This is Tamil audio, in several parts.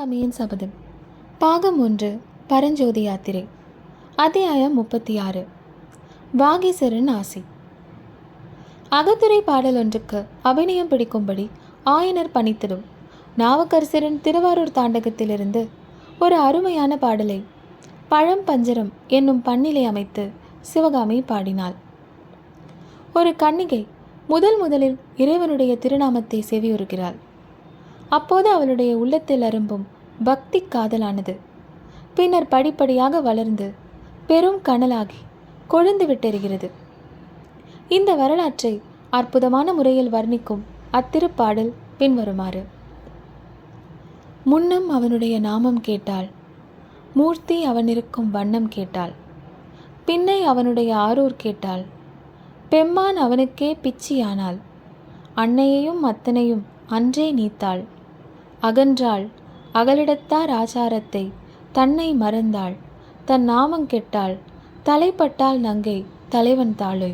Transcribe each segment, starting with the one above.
சாமியின் சபதம். பாகம் ஒன்று பரஞ்சோதி யாத்திரை. அத்தியாயம் முப்பத்தி ஆறு வாகீசரின் ஆசி. அகத்துறை பாடல் ஒன்றுக்கு அபிநயம் பிடிக்கும்படி ஆயனர் பணித்திடும். நாவக்கரசரின் திருவாரூர் தாண்டகத்திலிருந்து ஒரு அருமையான பாடலை பழம் பஞ்சரம் என்னும் பண்ணிலை அமைத்து சிவகாமி பாடினாள். ஒரு கன்னிகை முதல் முதலில் இறைவனுடைய திருநாமத்தை செவியுறுகிறாள். அப்போது அவளுடைய உள்ளத்தில் அரும்பும் பக்தி காதலானது. பின்னர் படிப்படியாக வளர்ந்து பெரும் கனலாகி கொழுந்து விட்டெறுகிறது இந்த வரலாற்றை அற்புதமான முறையில் வர்ணிக்கும் அத்திருப்பாடல் பின்வருமாறு. முன்னம் அவனுடைய நாமம் கேட்டாள் மூர்த்தி அவனிருக்கும் வண்ணம் கேட்டாள் பின்னை அவனுடைய ஆரூர் கேட்டாள் பெம்மான் அவனுக்கே பிச்சியானாள் அன்னையையும் அத்தனையும் அன்றே நீத்தாள். அகன்றாள் அகலிடத்தார் ஆச்சாரத்தை தன்னை மறந்தாள் தன் நாமம் கெட்டாள் தலைப்பட்டாள் நங்கை தலைவன் தாளை.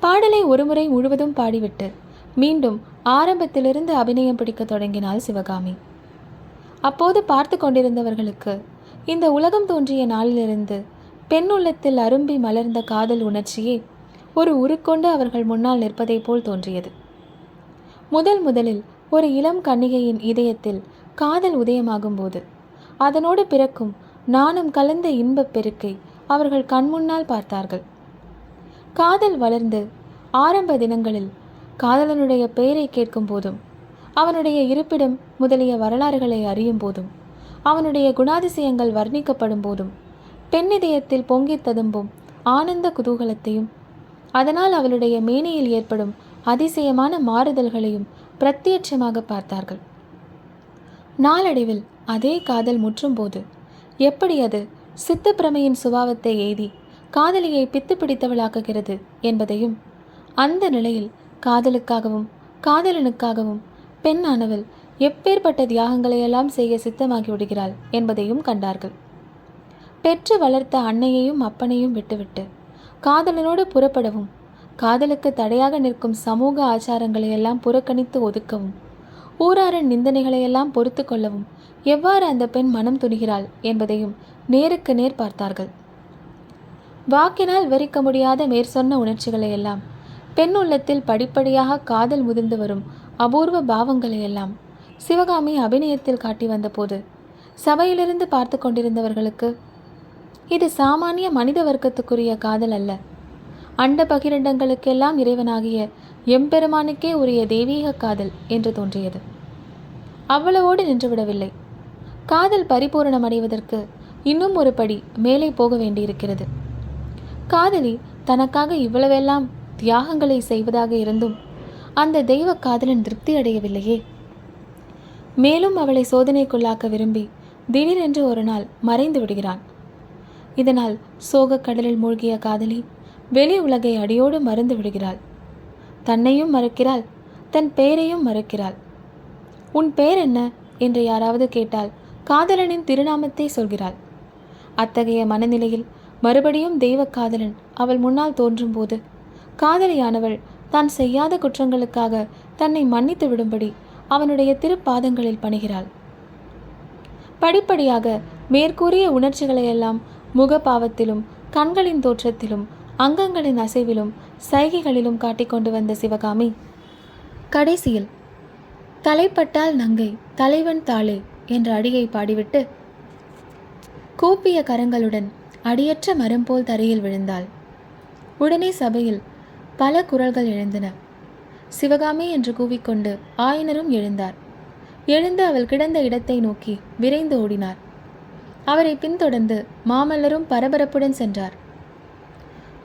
பாடலை ஒருமுறை முழுவதும் பாடிவிட்டு மீண்டும் ஆரம்பத்திலிருந்து அபிநயம் பிடிக்க தொடங்கினாள் சிவகாமி. அப்போது பார்த்து கொண்டிருந்தவர்களுக்கு இந்த உலகம் தோன்றிய நாளிலிருந்து பெண் உள்ளத்தில் அரும்பி மலர்ந்த காதல் உணர்ச்சியே ஒரு உருக்கொண்டு அவர்கள் முன்னால் நிற்பதைப் போல் தோன்றியது. முதல் முதலில் ஒரு இளம் கன்னிகையின் இதயத்தில் காதல் உதயமாகும் போது அதனோடு பிறக்கும் நாணம் கலந்த இன்பப் பெருக்கை அவர்கள் கண்முன்னால் பார்த்தார்கள். காதல் வளர்ந்து ஆரம்ப தினங்களில் காதலனுடைய பெயரை கேட்கும் போதும் அவனுடைய இருப்பிடம் முதலிய வரலாறுகளை அறியும் போதும் அவனுடைய குணாதிசயங்கள் வர்ணிக்கப்படும் போதும் பெண்ணிதயத்தில் பொங்கி ததும்பும் ஆனந்த குதூகலத்தையும் அதனால் அவளுடைய மேனியில் ஏற்படும் அதிசயமான மாறுதல்களையும் பிரத்யட்சமாக பார்த்தார்கள். நாளடைவில் அதே காதல் முற்றும்போது எப்படி அது சித்தப்பிரமையின் சுபாவத்தை எய்தி காதலியை பித்து பிடித்தவளாக்குகிறது என்பதையும் அந்த நிலையில் காதலுக்காகவும் காதலனுக்காகவும் பெண்ணானவள் எப்பேற்பட்ட தியாகங்களையெல்லாம் செய்ய சித்தமாகி விடுகிறாள் என்பதையும் கண்டார்கள். பெற்று வளர்த்த அன்னையையும் அப்பனையும் விட்டுவிட்டு காதலனோடு புறப்படவும் காதலுக்கு தடையாக நிற்கும் சமூக ஆச்சாரங்களை எல்லாம் புறக்கணித்து ஒதுக்கவும். ஊராரின் நிந்தனைகளையெல்லாம் பொறுத்து கொள்ளவும் எவ்வாறு அந்த பெண் மனம் துணிகிறாள் என்பதையும் நேருக்கு நேர் பார்த்தார்கள். வாக்கினால் விவரிக்க முடியாத மேற்சொன்ன உணர்ச்சிகளை எல்லாம் பெண் உள்ளத்தில் படிப்படியாக காதல் முதிர்ந்து வரும் அபூர்வ பாவங்களை எல்லாம் சிவகாமி அபிநயத்தில் காட்டி வந்தபோது சபையிலிருந்து பார்த்து கொண்டிருந்தவர்களுக்கு இது சாமானிய மனித வர்க்கத்துக்குரிய காதல் அல்ல. அண்ட பகிரண்டங்களுக்கெல்லாம் இறைவனாகிய எம்பெருமானுக்கே உரிய தெய்வீக காதல் என்று தோன்றியது. அவ்வளவோடு நின்றுவிடவில்லை. காதல் பரிபூரணம் அடைவதற்கு இன்னும் ஒரு படி மேலே போக வேண்டியிருக்கிறது. காதலி தனக்காக இவ்வளவெல்லாம் தியாகங்களை செய்வதாக இருந்தும் அந்த தெய்வ காதலன் திருப்தி அடையவில்லையே. மேலும் அவளை சோதனைக்குள்ளாக்க விரும்பி திடீரென்று ஒரு நாள் மறைந்து விடுகிறான். இதனால் சோகக் கடலில் மூழ்கிய காதலி வெளி உலகை அடியோடு மறந்து விடுகிறாள். தன்னையும் மறக்கிறாள் தன் பெயரையும் மறக்கிறாள். உன் பெயர் என்ன? என்று யாராவது கேட்டால் காதலனின் திருநாமத்தை சொல்கிறாள். அத்தகைய மனநிலையில் மறுபடியும் தெய்வ காதலன் அவள் முன்னால் தோன்றும்போது காதலியானவள் தான் செய்யாத குற்றங்களுக்காக தன்னை மன்னித்து விடும்படி அவனுடைய திருப்பாதங்களில் பணிகிறாள். படிப்படியாக மேற்கூறிய உணர்ச்சிகளையெல்லாம் முகபாவத்திலும் கண்களின் தோற்றத்திலும் அங்கங்களின் அசைவிலும் சைகைகளிலும் காட்டிக்கொண்டு வந்த சிவகாமி கடைசியில் தலைப்பட்டால் நங்கை தலைவன் தாளே என்ற அடியை பாடிவிட்டு கூப்பிய கரங்களுடன் அடியற்ற மரம் போல் தரையில் விழுந்தாள். உடனே சபையில் பல குரல்கள் எழுந்தன. சிவகாமி என்று கூவிக்கொண்டு ஆயனரும் எழுந்தார். எழுந்து அவள் கிடந்த இடத்தை நோக்கி விரைந்து ஓடினார். அவரை பின்தொடர்ந்து மாமல்லரும் பரபரப்புடன் சென்றார்.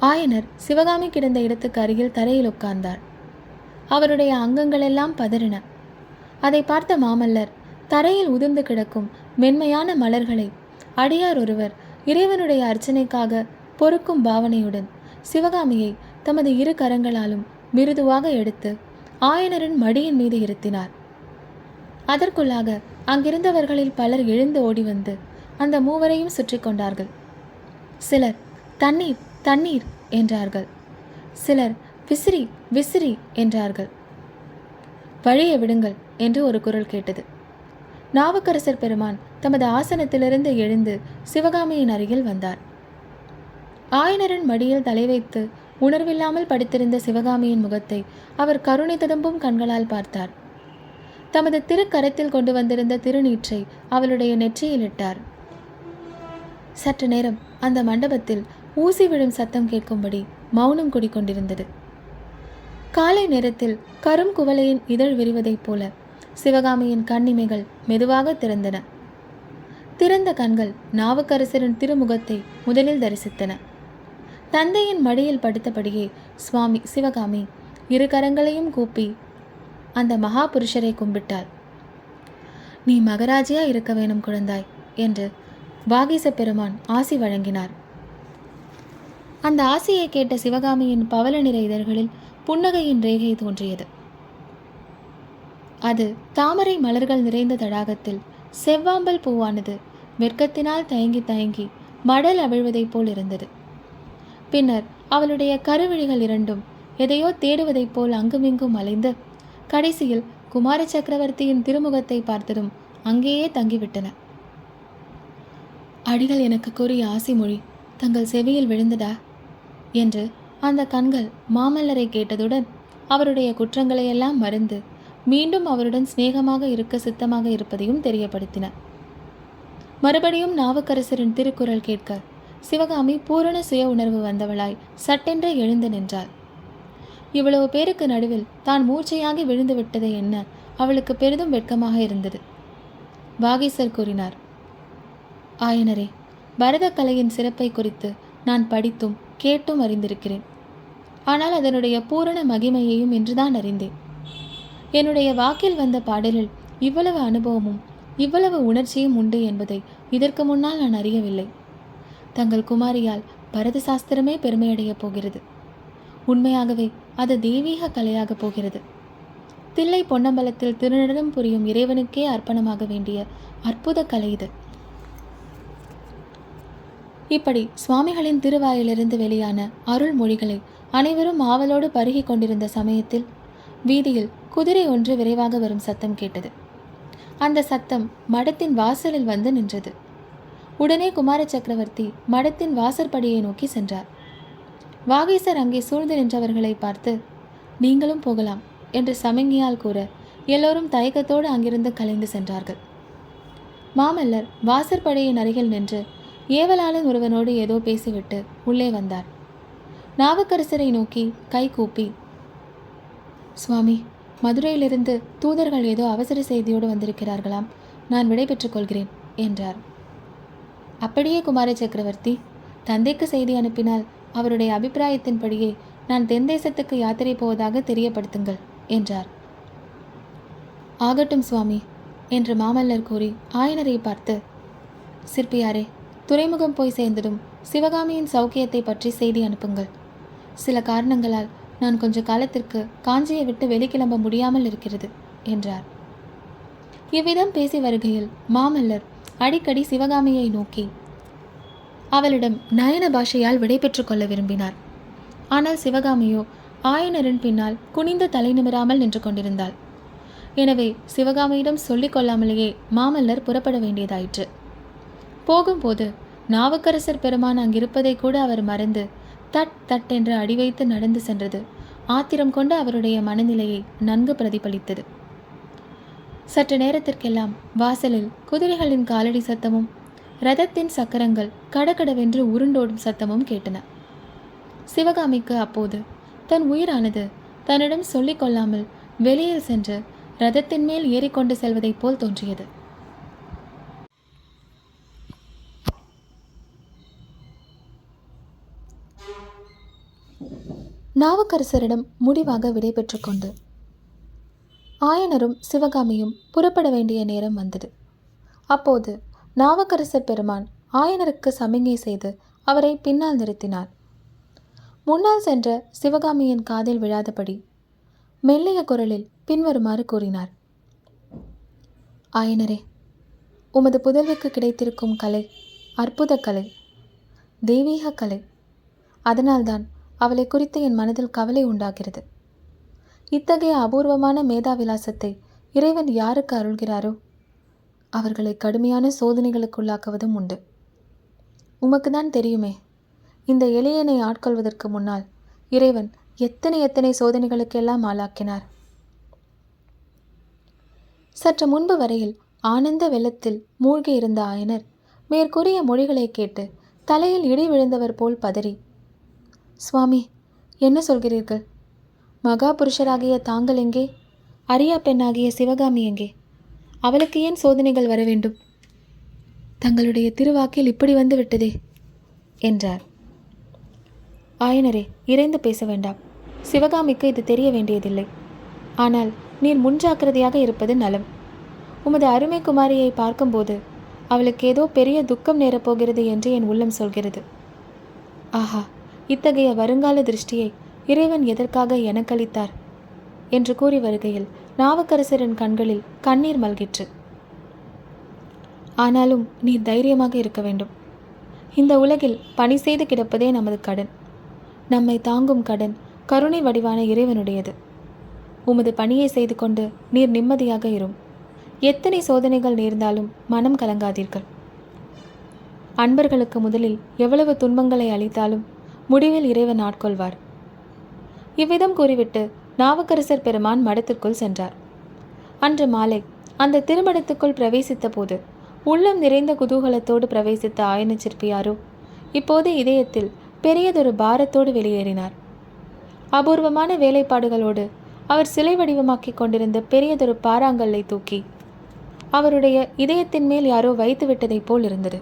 ஆயனர் சிவகாமி கிடந்த இடத்துக்கு அருகில் தரையில் உட்கார்ந்தார். அவருடைய அங்கங்களெல்லாம் பதறின. அதை பார்த்த மாமல்லர் தரையில் உதிர்ந்து கிடக்கும் மென்மையான மலர்களை அடியார் ஒருவர் இறைவனுடைய அர்ச்சனைக்காக பொறுக்கும் பாவனையுடன் சிவகாமியை தமது இரு கரங்களாலும் மிருதுவாக எடுத்து ஆயனரின் மடியின் மீது இருத்தினார். அதற்குள்ளாக அங்கிருந்தவர்களில் பலர் எழுந்து ஓடி வந்து அந்த மூவரையும் சுற்றி கொண்டார்கள். சிலர் தண்ணீர் தண்ணீர் என்றார்கள். சிலர் விசிறி விசிறி என்றார்கள். வழியை விடுங்கள் என்று ஒரு குரல் கேட்டது. நாவுக்கரசர் பெருமான் தமது ஆசனத்திலிருந்து எழுந்து சிவகாமியின் அருகில் வந்தார். ஆயனரின் மடியில் தலை வைத்து உணர்வில்லாமல் படுத்திருந்த சிவகாமியின் முகத்தை அவர் கருணை ததும்பும் கண்களால் பார்த்தார். தமது திருக்கரத்தில் கொண்டு வந்திருந்த திருநீற்றை அவளுடைய நெற்றியில் இட்டார். சற்று நேரம் அந்த மண்டபத்தில் ஊசி விழும் சத்தம் கேட்கும்படி மௌனம் குடிக்கொண்டிருந்தது. காலை நேரத்தில் கரும் குவளையின் இதழ் விரிவதைப் போல சிவகாமியின் கண்ணிமைகள் மெதுவாக திறந்தன. திறந்த கண்கள் நாவுக்கரசரின் திருமுகத்தை முதலில் தரிசித்தன. தந்தையின் மடியில் படுத்தபடியே சுவாமி சிவகாமி இரு கரங்களையும் கூப்பி அந்த மகா புருஷரை கும்பிட்டாள். நீ மகராஜியா இருக்க வேணும் குழந்தாய் என்று வாகீச பெருமான் ஆசி வழங்கினார். அந்த ஆசையை கேட்ட சிவகாமியின் பவள நிற இதழ்களில் புன்னகையின் ரேகை தோன்றியது. அது தாமரை மலர்கள் நிறைந்த தடாகத்தில் செவ்வாம்பல் பூவானது வெட்கத்தினால் தயங்கி தயங்கி மடல் அவிழ்வதைப் போல் இருந்தது. பின்னர் அவளுடைய கருவிழிகள் இரண்டும் எதையோ தேடுவதைப் போல் அங்குமிங்கும் அலைந்து கடைசியில் குமார சக்கரவர்த்தியின் திருமுகத்தை பார்த்ததும் அங்கேயே தங்கிவிட்டன. அடிகள் எனக்கு கூறிய ஆசை மொழி தங்கள் செவியில் விழுந்ததா? என்று அந்த கண்கள் மாமல்லரை கேட்டதுடன் அவருடைய குற்றங்களையெல்லாம் மறந்து மீண்டும் அவருடன் சிநேகமாக இருக்க சித்தமாக இருப்பதையும் தெரியப்படுத்தின. மறுபடியும் நாவுக்கரசரின் திருக்குறள் கேட்க சிவகாமி பூரண சுய உணர்வு வந்தவளாய் சட்டென்று எழுந்து நின்றாள். இவ்வளவு பேருக்கு நடுவில் தான் மூர்ச்சையாகி விழுந்து விட்டதை என்ன அவளுக்கு பெரிதும் வெட்கமாக இருந்தது. வாகீசர் கூறினார் ஆயனரே பரதக்கலையின் சிறப்பை குறித்து நான் படித்தும் கேட்டும் அறிந்திருக்கிறேன். ஆனால் அதனுடைய பூரண மகிமையையும் இன்றுதான் அறிந்தேன். என்னுடைய வாக்கில் வந்த பாடலில் இவ்வளவு அனுபவமும் இவ்வளவு உணர்ச்சியும் உண்டு என்பதை இதற்கு முன்னால் நான் அறியவில்லை. தங்கள் குமாரியால் பரத சாஸ்திரமே பெருமையடையப் போகிறது. உண்மையாகவே அது தெய்வீக கலையாகப் போகிறது. தில்லை பொன்னம்பலத்தில் திருநடனம் புரியும் இறைவனுக்கே அர்ப்பணமாக வேண்டிய அற்புத கலை இது. இப்படி சுவாமிகளின் திருவாயிலிருந்து வெளியான அருள்மொழிகளை அனைவரும் ஆவலோடு பருகி கொண்டிருந்த சமயத்தில் வீதியில் குதிரை ஒன்று விரைவாக வரும் சத்தம் கேட்டது. அந்த சத்தம் மடத்தின் வாசலில் வந்து நின்றது. உடனே குமார சக்கரவர்த்தி மடத்தின் வாசற்படியை நோக்கி சென்றார். வாகீசர் அங்கே சூழ்ந்து நின்றவர்களை பார்த்து நீங்களும் போகலாம் என்று சமங்கியால் கூற எல்லோரும் தயக்கத்தோடு அங்கிருந்து கலைந்து சென்றார்கள். மாமல்லர் வாசற்படையின் அருகில் நின்று ஏவலாளன் ஒருவனோடு ஏதோ பேசிவிட்டு உள்ளே வந்தார். நாவுக்கரசரை நோக்கி கை கூப்பி சுவாமி மதுரையிலிருந்து தூதர்கள் ஏதோ அவசர செய்தியோடு வந்திருக்கிறார்களாம். நான் விடைபெற்றுக் கொள்கிறேன் என்றார். அப்படியே குமார சக்கரவர்த்தி. தந்தைக்கு செய்தி அனுப்பினால் அவருடைய அபிப்பிராயத்தின்படியே நான் தென் தேசத்துக்கு யாத்திரை போவதாக தெரியப்படுத்துங்கள் என்றார். ஆகட்டும் சுவாமி என்று மாமல்லர் கூறி ஆயனரை பார்த்து சிற்பியாரே துறைமுகம் போய் சேர்ந்ததும் சிவகாமியின் சௌக்கியத்தை பற்றி செய்தி அனுப்புங்கள். சில காரணங்களால் நான் கொஞ்ச காலத்திற்கு காஞ்சியை விட்டு வெளிக்கிளம்ப முடியாமல் இருக்கிறது என்றார். இவ்விதம் பேசி வருகையில் மாமல்லர் அடிக்கடி சிவகாமியை நோக்கி அவளிடம் நயன பாஷையால் விடை கொள்ள விரும்பினார். ஆனால் சிவகாமியோ ஆயனரின் பின்னால் குனிந்து தலை நிமிராமல் நின்று கொண்டிருந்தாள். எனவே சிவகாமியிடம் சொல்லிக் கொள்ளாமலேயே மாமல்லர் புறப்பட வேண்டியதாயிற்று. போகும்போது நாவுக்கரசர் பெருமான் அங்கிருப்பதை கூட அவர் மறந்து தட் தட் என்று அடி வைத்து நடந்து சென்றது. ஆத்திரம் கொண்டு அவருடைய மனநிலையை நன்கு பிரதிபலித்தது. சற்று நேரத்திற்கெல்லாம் வாசலில் குதிரைகளின் காலடி சத்தமும் ரதத்தின் சக்கரங்கள் கடகடவென்று உருண்டோடும் சத்தமும் கேட்டன. சிவகாமிக்கு அப்போது தன் உயிரானது தன்னிடம் சொல்லிக் கொள்ளாமல் வெளியில் சென்று ரதத்தின் மேல் ஏறிக்கொண்டு செல்வதைப் போல் தோன்றியது. நாவுக்கரசரிடம் முடிவாக விடைபெற்று கொண்டு ஆயனரும் சிவகாமியும் புறப்பட வேண்டிய நேரம் வந்தது. அப்போது நாவுக்கரசர் பெருமான் ஆயனருக்கு சமிங்கை செய்து அவரை பின்னால் நிறுத்தினார். முன்னால் சென்ற சிவகாமியின் காதில் விழாதபடி மெல்லிய குரலில் பின்வருமாறு கூறினார் ஆயனரே உமது புதல்விக்கு கிடைத்திருக்கும் கலை அற்புத கலை தெய்வீக கலை அதனால்தான் அவளை குறித்து என் மனதில் கவலை உண்டாகிறது. இத்தகைய அபூர்வமான மேதாவிலாசத்தை இறைவன் யாருக்கு அருள்கிறாரோ அவர்களை கடுமையான சோதனைகளுக்குள்ளாக்குவதும் உண்டு. உமக்கு தான் தெரியுமே இந்த எளியனை ஆட்கொள்வதற்கு முன்னால் இறைவன் எத்தனை எத்தனை சோதனைகளுக்கெல்லாம் ஆளாக்கினார். சற்று முன்பு வரையில் ஆனந்த வெள்ளத்தில் மூழ்கி இருந்த ஆயனர் மேற்கூறிய மொழிகளை கேட்டு தலையில் இடி விழுந்தவர் போல் பதறி சுவாமி என்ன சொல்கிறீர்கள்? மகா புருஷராகிய தாங்கள் எங்கே? அரியா பெண்ணாகிய சிவகாமி எங்கே? அவளுக்கு ஏன் சோதனைகள் வர வேண்டும்? தங்களுடைய திருவாக்கில் இப்படி வந்து விட்டதே என்றார். ஆயனரே இறைந்து பேச வேண்டாம். சிவகாமிக்கு இது தெரிய வேண்டியதில்லை. ஆனால் நீர் முன்ஜாக்கிரதையாக இருப்பது நலம். உமது அருமை குமாரியை பார்க்கும்போது அவளுக்கு ஏதோ பெரிய துக்கம் நேரப்போகிறது என்று என் உள்ளம் சொல்கிறது. ஆஹா இத்தகைய வருங்கால திருஷ்டியை இறைவன் எதற்காக எனக்களித்தார்? என்று கூறி வருகையில் நாவுக்கரசரின் கண்களில் கண்ணீர் மல்கிற்று. ஆனாலும் நீர் தைரியமாக இருக்க வேண்டும். இந்த உலகில் பணி செய்து கிடப்பதே நமது கடன். நம்மை தாங்கும் கடன் கருணை வடிவான இறைவனுடையது. உமது பணியை செய்து கொண்டு நீர் நிம்மதியாக இரும். எத்தனை சோதனைகள் நேர்ந்தாலும் மனம் கலங்காதீர்கள். அன்பர்களுக்கு முதலில் எவ்வளவு துன்பங்களை அளித்தாலும் முடிவில் இறைவன் ஆட்கொள்வார். இவ்விதம் கூறிவிட்டு நாவுக்கரசர் பெருமான் மடத்திற்குள் சென்றார். அன்று மாலை அந்த திருமணத்துக்குள் பிரவேசித்த போது உள்ளம் நிறைந்த குதூகலத்தோடு பிரவேசித்த ஆயன சிற்பியாரோ இப்போது இதயத்தில் பெரியதொரு பாரத்தோடு வெளியேறினார். அபூர்வமான வேலைப்பாடுகளோடு அவர் சிலை வடிவமாக்கி கொண்டிருந்த பெரியதொரு பாறாங்கல்லை தூக்கி அவருடைய இதயத்தின் மேல் யாரோ வைத்து விட்டதைப் போல் இருந்தது.